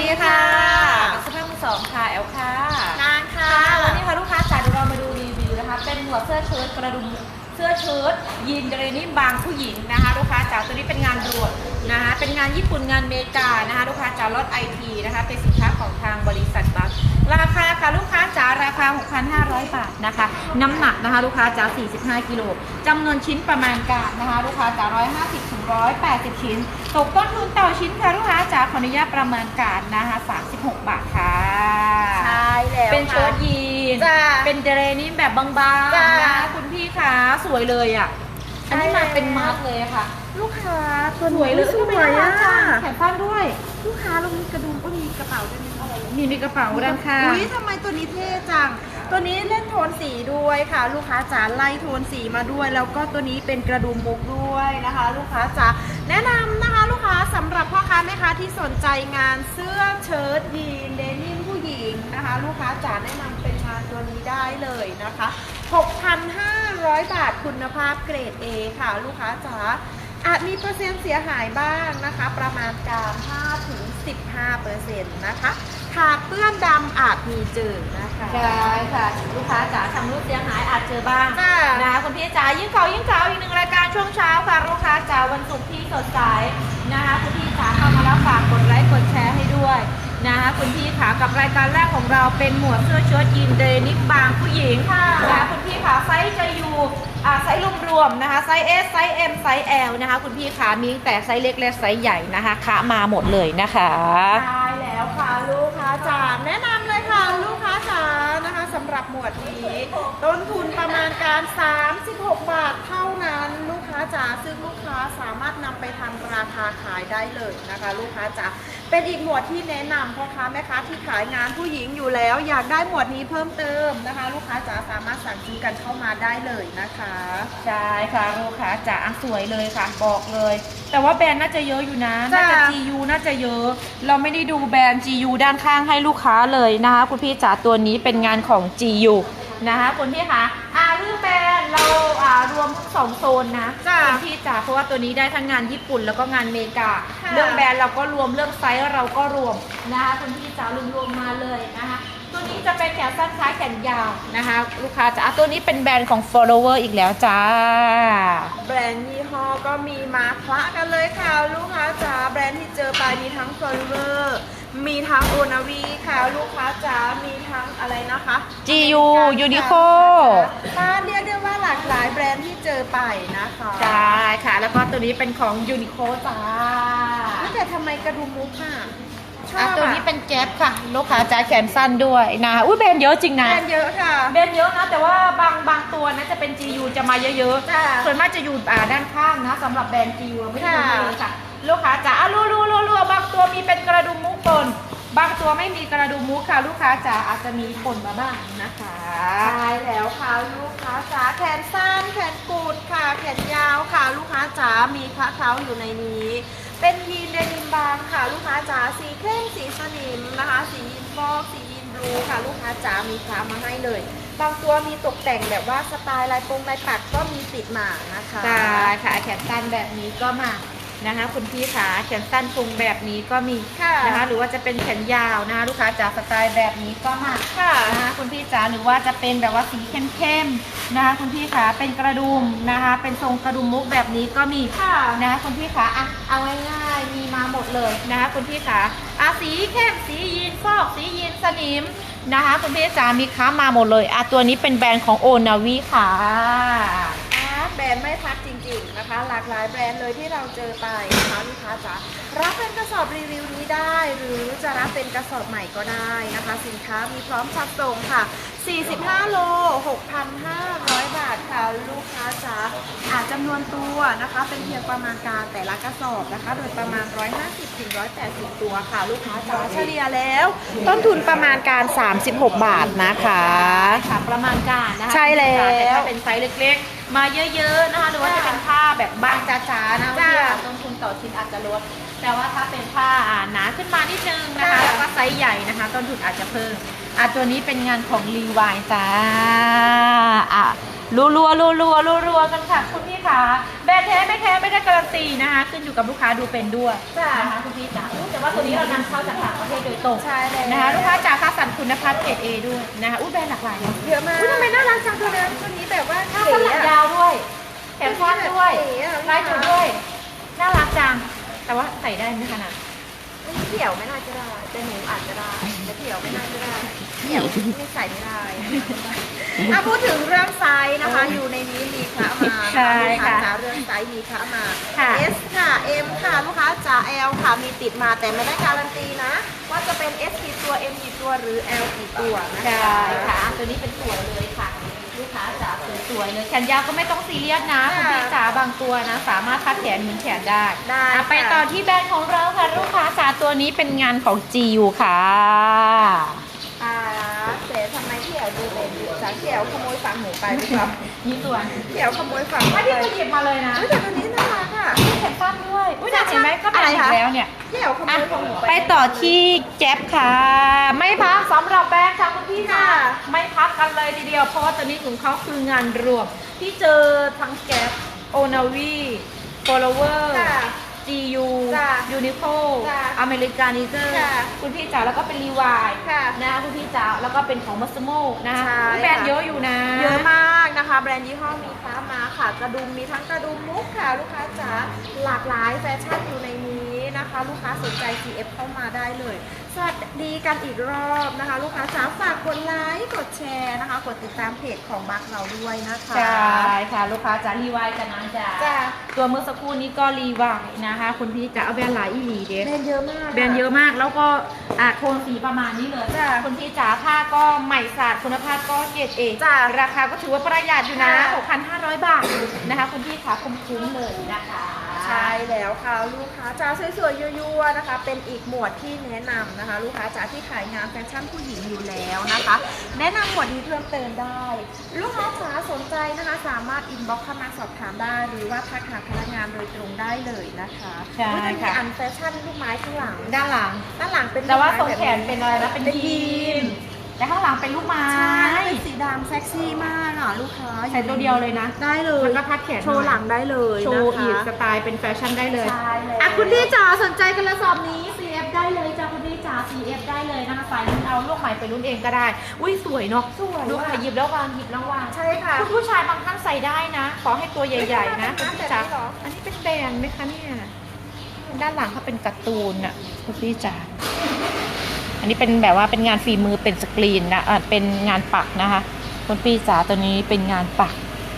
ดีค่ะสภาพมือสองค่ะ แอลค่ะนางค่ะค่ะวันนี้ค่ะลูกค้าจ๋าเดี๋ยวเรามาดูรีวิวนะคะ เป็นหมวดเสื้อเชิ้ตกระดุมเสื้อเชิ้ตยีนเดรนี่บางผู้หญิงนะคะ ลูกค้าจ๋าตัวนี้เป็นงานรวมนะคะ เป็นงานญี่ปุ่นงานอเมริกานะคะ ลูกค้าจ๋ารถไอทีนะคะ เป็นสินค้าของทางบริษัทบัคราคาค่ะลูกค้าจ๋าราคา6,500 บาทนะคะ น้ำหนักนะคะลูกค้าจ๋า45 กิโลจำนวนชิ้นประมาณการนะคะลูกค้าจ๋า150ถึง180 ชิ้น ตกต้นทุนต่อชิ้นค่ะลูกค้าจ๋าขออนุญาตประมาณการนะคะ36 บาทค่ะใช่แล้วเป็นเชิ้ตค่ะยีนจ้าเป็นเดรนี่แบบบางจ้าๆนะคุณพี่คะสวยเลยอะอันนี้มาเป็นมาร์กเลยอะค่ะ ลูกค้าตัวสวยเลยสวยอะแขนสั้นด้วย ลูกค้าเรามีกระดุมก็มีกระเป๋าด้วยมีอะไรนี่มีกระเป๋าด้านข้างอุ้ยทำไมตัวนี้เท่จัง ตัวนี้เล่นโทนสีด้วยค่ะ ลูกค้าจ๋าไล่โทนสีมาด้วย แล้วก็ตัวนี้เป็นกระดุมมุกด้วยนะคะ ลูกค้าจ๋าแนะนำนะคะ ลูกค้าสำหรับพ่อค้าแม่ค้าที่สนใจงานเสื้อเชิ้ตยีนเดนิมผู้หญิงนะคะ ลูกค้าจ๋าแนะนำเป็นงานตัวนี้ได้เลยนะคะ 6,500 บาทคุณภาพเกรด A ค่ะ ลูกค้าจ๋า อาจมีเปอร์เซ็นต์เสียหายบ้างนะคะ ประมาณการ5ถึง15เปอร์เซ็นต์นะคะหากเปื้อนดำอาจมีเจืดนะคะใช่ค่ะ ลูกค้าจ๋าทำรูปเสียหายอาจเจอบ้างจ้านะคะคุณพี่จ๋ายิ่งเก่ายิ่งเก่าอีกหนึ่งรายการช่วงเช้าค่ะลูกค้าจ๋าวันศุกร์ที่สดใสนะคะคุณพี่จ๋าเข้ามาแล้วฝากกดไลค์กดแชร์ให้ด้วย นะคะคุณพี่ขากับรายการแรกของเราเป็นหมวดเสื้อเชิ้ตยีนเดนิมบางผู้หญิงค่ะนะคะคุณพี่ขาไซส์จะอยู่อ่าไซส์รวมๆนะคะไซส์ S ไซส์ M ไซส์ L นะคะคุณพี่ขามีตั้งแต่ไซส์เล็กและไซส์ใหญ่นะคะคะมาหมดเลยนะคะใช่แล้วค่ะลูกค้าจ๋าแนะนำเลยค่ะลูกค้าจ๋านะคะสำหรับหมวดนี้ ต้นทุนประมาณการ 36 บาทเท่า ค้าจ๋าซึ่งลูกค้าสามารถนำไปทำราคาขายได้เลยนะคะ ลูกค้าจ๋าเป็นอีกหมวดที่แนะนำพ่อค้าแม่ค้าที่ขายงานผู้หญิงอยู่แล้ว อยากได้หมวดนี้เพิ่มเติมนะคะ ลูกค้าจ๋าสามารถสั่งซื้อกันเข้ามาได้เลยนะคะใช่ค่ะลูกค้าจ๋าสวยเลยค่ะ บอกเลย แต่ว่าแบรนด์น่าจะเยอะอยู่นะจ้ะน่าจะ GU น่าจะเยอะ เราไม่ได้ดูแบรนด์ GU ด้านข้างให้ลูกค้าเลยนะคะ คุณพี่จ๋าตัวนี้เป็นงานของ GU นะคะคุณพี่คะอ่าเรื่องแบรนด์ เราอ่ารวมทั้งสองโซนนะจ้ะคุณพี่จ๋าเพราะว่าตัวนี้ได้ทั้งงานญี่ปุ่นแล้วก็งานอเมริกา ค่ะเรื่องแบรนด์เราก็รวมเรื่องไซส์เราก็รวมนะคะคุณพี่จ๋ารวมๆมาเลยนะคะตัวนี้จะเป็นแขนสั้นคล้ายแขนยาวนะคะ ลูกค้าจ๋าตัวนี้เป็นแบรนด์ของ follower อีกแล้วจ้า แบรนด์ยี่ห้อก็มีมาคละกันเลยค่ะ ลูกค้าจ๋าแบรนด์ที่เจอไปมีทั้ง f o r e v e r มีทั้งโอนาวีค่ะ ลูกค้าจ๋ามีทั้งอะไรนะคะ GU อเมริกัน Uniqlo ค่ะเรียกได้ว่า หลากหลายแบรนด์ที่เจอไปนะคะใช่ค่ะ แล้วก็ตัวนี้เป็นของ Uniqlo จ้าแต่ทำไมกระดุมมุกค่ะชออะบตัวนี้เป็นแก๊ปค่ะ ลูกค้าจ๋าแขนสั้นด้วยนะอุ้ยแบรนด์เยอะจริงแบนะ รนด์เยอะค่ะแบรนด์เยอะนะแต่ว่าบางบางตัวนะจะเป็น GU จะมาเยอะจ้ะๆ ส่วนมากจะอยู่อ่าด้านข้างนะสำหรับแบรนด์ GU ไม่ได้ค่ะดูเลยค่ะ ลูกค้าจ๋าอะรัวรัวรัวรัวบางตัวมีเป็นกระดุมมุกปน บางตัวไม่มีกระดุมมุกค่ะลูกค้าจ๋าอาจจะมีปนมาบ้างนะคะใช่แล้วค่ะลูกค้าจ๋าแขนสั้นแขนกุดค่ะ แขนยาวค่ะ ลูกค้าจ๋ามีพระเท้าอยู่ในนี้ เป็นยีนเดนิมบางค่ะ ลูกค้าจ๋าสีเข้มสีสนิมนะคะ สียีนฟอกสียีนบลูค่ะลูกค้าจ๋ามีพระมาให้เลยบางตัวมีตกแต่งแบบว่าสไตล์ลายปงลายปักก็มีติดมานะคะใช่ค่ะแขนสั้นแบบนี้ก็มา นะคะคุณพี่ขาแขนสั้นพุงแบบนี้ก็มีค่ะนะคะหรือว่าจะเป็นแขนยาวนะคะลูกค้าจ๋าสไตล์แบบนี้ก็มาค่ะนะคะคุณพี่จ๋าหรือว่าจะเป็นแบบว่าสีเข้มๆนะคะคุณพี่ขาเป็นกระดุมนะคะเป็นทรงกระดุมมุกแบบนี้ก็มีค่ะนะคะคุณพี่ขาอะเอาง่ายๆมีมาหมดเลยนะคะคุณพี่ขาอะสีเข้มสียีนฟอกสียีนสนิมนะคะคุณพี่จ๋ามีค้ามาหมดเลยอะตัวนี้เป็นแบรนด์ของโอนาวีค่ะ นะคะ หลากหลายแบรนด์เลยที่เราเจอไปนะคะลูกค้าจ๋ารับเป็นกระสอบรีวิวนี้ได้ หรือจะรับเป็นกระสอบใหม่ก็ได้นะคะ สินค้ามีพร้อมจัดส่งค่ะ 45 โล 6,500 บาทค่ะลูกค้าจ๋าอาจจำนวนตัวนะคะ เป็นเพียงประมาณการแต่ละกระสอบนะคะ โดยประมาณ 150ถึง180 ตัวค่ะ ลูกค้าจ๋าเฉลี่ยแล้ว ต้นทุนประมาณการ 36 บาทนะคะค่ะประมาณการนะคะใช่แล้ว แต่ถ้าเป็นไซส์เล็กๆ มาเยอะๆนะคะหรือว่าจะเป็นผ้าแบบบางจ้าๆนะจ้าที่อาจต้นทุนต่อชิ้นอาจจะลด แต่ว่าถ้าเป็นผ้าอ่าหนาขึ้นมานิดนึงนะคะจ้าแล้วก็ไซส์ใหญ่นะคะ ต้นทุนอาจจะเพิ่มอะตัวนี้เป็นงานของรีวายจ้าอะ รัวรัวรัวรัวรัวรัวๆกันค่ะคุณพี่ขาแบรนด์แท้ไม่แท้ไม่ได้การันตีนะคะขึ้นอยู่กับลูกค้าดูเป็นด้วยจ้ะนะคะคุณพี่จ๋าอุ๊ยแต่ว่าตัวนี้เรานำเข้าจากต่างประเทศโดยตรงใช่เลยนะคะลูกค้าจ๋าคัดสรรคุณภาพเกรดเอด้วยนะคะอุ้ยแบรนด์หลากหลายนะเยอะมากอุ้ยทำไมน่ารักจังตัวนั้นตัวนี้แบบว่าข้าเก๋วหลังอะยาวด้วยแขนสั้นด้วยเก๋อะลายจุดด้วยน่ารักจังแต่ว่าใส่ได้ไหมขนาดเขียวไม่น่าจะได้แต่หนูอาจจะได้แต่เขียวไม่น่าจะได้เขียวนี่ใส่ไม่ได้ อะพูดถึงเรื่องไซส์นะคะ อยู่ในนี้มีคละมาใช่ค่ะลูกค้าจ๋าเรื่องไซส์มีคละมาค่ะ S ค่ะ M ค่ะลูกค้าจ๋า L ค่ะมีติดมาแต่ไม่ได้การันตีนะ ว่าจะเป็น S กี่ตัว M กี่ตัวหรือ L กี่ตัวนะใช่คะค่ะ ตัวนี้เป็นสวยเลยค่ะลูกค้าจ๋าสวยๆเลยแขนยาวก็ไม่ต้องซีเรียสนะคุณพี่จ๋าบางตัวนะ สามารถคัดแขนหมุนแขนได้ได้อะไปต่อที่แบรนด์ของเราค่ะ ลูกค้าจ๋าตัวนี้เป็นงานของจิวค่ะ อ่าเสทำไมพี่แอลดูเป็นจ๋าพี่แอลขโมยฝังหมูไปหรือเปล่านี่ตัวพี่แอลขโมยฝังถ้าพี่ก็หยิบมาเลยนะเฮ้ยแต่ตัวนี้น่ารักอะแขนสั้นด้วยอุ้ยน่าเห็นไหมก็เป็นอะไรอีคะกแล้วเนี่ย พี่แอลขโมอะยฝังหมูไปต่อที่แก๊ปค่ะ ไม่พักสำหรับแบรนด์ค่ะคุณพี่ค่ะค่ะ ไม่พักกันเลยทีเดียว เพราะว่าตัวนี้ของเขาคืองานรวมที่เจอทั้งแก๊ปโอนาวี โฟลเวอร์ ค่ะ GU จ้ะ Uniqlo จ้ะอเมริกานิเซอร์ค่ะคุณพี่จ๋าแล้วก็เป็นรีวายค่ะนะคะคุณพี่จ๋าแล้วก็เป็นของมัสโมนะคะใช่แบรนด์ค่ะ เยอะอยู่นะ เยอะมากนะคะ แบรนด์ยี่ห้อมีค้ามาค่ะ กระดุมมีทั้งกระดุมมุกค่ะ ลูกค้าจ๋าหลากหลายแฟชั่นอยู่ในนี้ นะคะ ลูกค้าสนใจ CF เข้ามาได้เลย สวัสดีกันอีกรอบนะคะ ลูกค้าจ๋าฝากกดไลค์กดแชร์นะคะ กดติดตามเพจของบัคเราด้วยนะคะ ใช่ค่ะ ลูกค้าจ๋ารีวายกันนะจ๊ะจ้ะ ตัวเมื่อสักครู่นี้ก็รีวายนะคะ คุณพี่จ๋าเอาแบรนด์หลายอีหลีเด้ แบรนด์เยอะมากแบรนด์เยอะมากแล้วก็อ่าโทนสีประมาณนี้เลยจ้ะ คุณพี่จ๋าผ้าก็ใหม่สะอาดคุณภาพก็เกรดเอจ้ะราคาก็ถือว่าประหยัดอยู่นะ ค่ะ 6,500 บาทนะคะ คุณพี่ขาคุ้มๆเลยนะคะ ใช่แล้วค่ะลูกค้าจ๋าสวยๆยั่วๆนะคะ เป็นอีกหมวดที่แนะนำนะคะ ลูกค้าจ๋าที่ขายงานแฟชั่นผู้หญิงอยู่แล้วนะคะ แนะนำหมวดนี้เพิ่มเติมได้ ลูกค้าจ๋าสนใจนะคะ สามารถอินบ็อกเข้ามาสอบถามได้ หรือว่าทักหาพนักงานโดยตรงได้เลยนะคะใช่อุ๊ยมันมีค่ะอันแฟชั่นลูกไม้ข้างหลังด้านหลัง ด้านหลังเป็นแต่ว่าลูทกรงไม้แขนเป็นอะไรนะ เป็นเป็นยียีนน แต่ข้างหลังเป็นลูกไม้ ใช่เป็นสีดำเซ็กซี่มากอะลูกค้าใส่ตัวเดียวเลยนะ ได้เลยมันก็พับแขนโชว์หลังได้เลยโชว์นะคะอีกสไตล์เป็นแฟชั่นได้เลยใช่แล้วอะคุณพี่จ๋าสนใจกระสอบนี้ CF ได้เลยจ้าคุณพี่จ๋า CF ได้เลยนะคะใส่รุ่นเอาลูกใหม่ไปรุ่นเองก็ได้ อุ้ยสวยเนาะสวยดูค่ะอะหยิบแล้ววางหยิบแล้ววางใช่ค่ะคุณผู้ชายบางท่านใส่ได้นะ ขอให้ตัวใหญ่ ๆ นะคุณพี่จ๋าแบบนี้เหรออันนี้เป็นแบรนด์ไหมคะเนี่ยด้านหลังเขาเป็นการ์ตูนอะคุณพี่จ๋าอั นนี้เป็นแบบว่าเป็นงานฝีมือเป็นสกรีนนะอะเป็นงานปักนะคะคุณพี่จ๋าตัวนี้เป็นงานปัก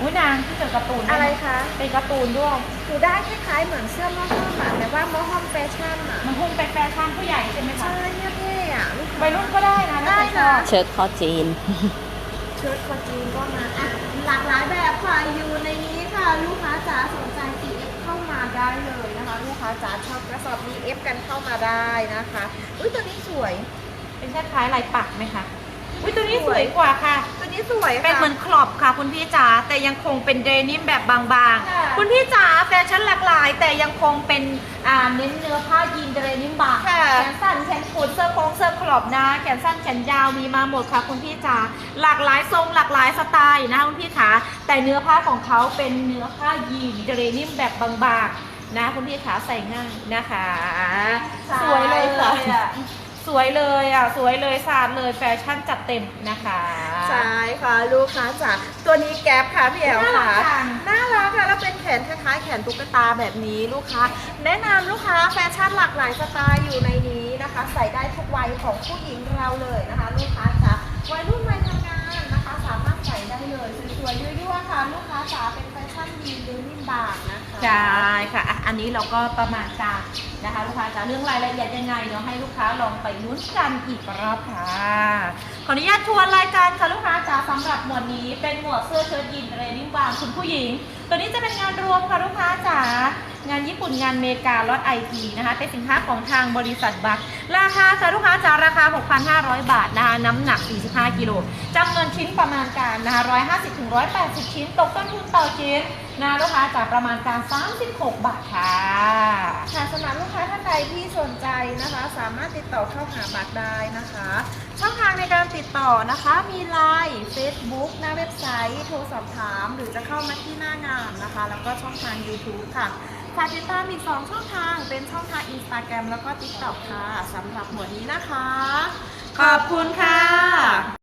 อุ้ยนางที่เจอการ์ตูนด้วยอะไรคะ เป็นการ์ตูนด้วยหนูได้คล้ายๆเหมือนเสื้อมอห้อมอะแต่ว่ามอห้อมแฟชั่นอะมันคงเป็นแฟชั่นผู้ใหญ่ใช่ไหมคะใช่เนี่ยเท่อะลูกค้า วัยรุ่นก็ได้นะได้ถ้าค่ะใครชอบเชิ้ตคอจีน เชิ้ตคอจีนก็มาอะหลากหลายแบบค่ะอยู่ในนี้ค่ะ ลูกค้าจ๋าสนใจ CF เข้ามาได้เลย นะคะลูกค้าจ๋าชอบกระสอบนี้ F กันเข้ามาได้นะคะ อุ้ยตัวนี้สวย เป็นคล้ายๆลายปักไหมคะอุ้ยตัวนี้สวยกว่าค่ะ ตัวนี้สวยค่ะ เป็นเหมือนครอบค่ะ คุณพี่จ๋าแต่ยังคงเป็นเดนิมแบบบางค่ะๆคุณพี่จ๋าแฟชั่นหลากหลาย แต่ยังคงเป็นอ่าเน้นเนื้อผ้ายีนเดนิมบางค่ะแขนสั้นแขนกุดเสื้อโค้งเสื้อครอบนะแขนสั้นแขนยาวมีมาหมดค่ะ คุณพี่จ๋าหลากหลายทรงหลากหลายสไตล์นะคะคุณพี่ขาแต่เนื้อผ้าของเขาเป็นเนื้อผ้ายีนเดนิมแบบบางๆ นะคุณพี่ขาใส่ง่ายนะคะ สวยเลยค่ะอะสวยเลยอะสวยเลยสาดเลยแฟชั่นจัดเต็มนะคะใช่ค่ะลูกค้าจ๋าตัวนี้แก๊ปค่ะพี่แอลน่ารัค่ะกจังน่ารักค่ะแล้วเป็นแขนคล้ายๆแขนตุ๊กตาแบบนี้ลูกค้า แนะนำลูกค้าแฟชั่นหลากหลายสไตล์อยู่ในนี้นะคะ ใส่ได้ทุกวัยของผู้หญิงเราเลยนะคะ ลูกค้าจ๋าวัยรุ่นวัย สามารถใส่ได้เลยสวยๆยั่วๆค่ะลูกค้าจ๋าเป็นแฟชั่นยีนเดนิมบางนะคะใช่ค่ะอะ อันนี้เราก็ประมาณการนะคะ ลูกค้าจะเรื่องรายละเอียดยังไงเนาะให้ลูกค้าลองไปลุ้นกันอีกรอบค่ะขออนุญาตทวนรายการค่ะลูกค้าจ๋าสำหรับหมวดนี้เป็นหมวดเสื้อเชิ้ตยีนเรนิ่งบางคุณผู้หญิง ตัวนี้จะเป็นงานรวมค่ะลูกค้าจ๋า ปุ่นงานเมการถไอทีนะคะเป็นสินค้าของทางบริษัทบัคราคาค่ะลูกค้าจาราคา 6,500 บาทนะคะน้ำหนัก 45 กิโลจำนวนชิ้นประมาณการนะคะ150ถึง180 ชิ้น ตกต้นทุนต่อชิ้นนะคะลูกค้าจากประมาณการ 36 บาทค่ะค่ะสำหรับลูกค้าท่านใดที่สนใจนะคะ สามารถติดต่อเข้าหาบัตรได้นะคะ ช่องทางในการติดต่อนะคะมี Line Facebook หน้าเว็บไซต์ โทรสอบถาม หรือจะเข้ามาที่หน้างานนะคะ แล้วก็ช่องทาง YouTube ค่ะ ซาจิต้ามี 2 ช่องทาง เป็นช่องทาง Instagram แล้วก็ TikTok ค่ะสำหรับหมวดนี้นะคะ ขอบคุณค่ะ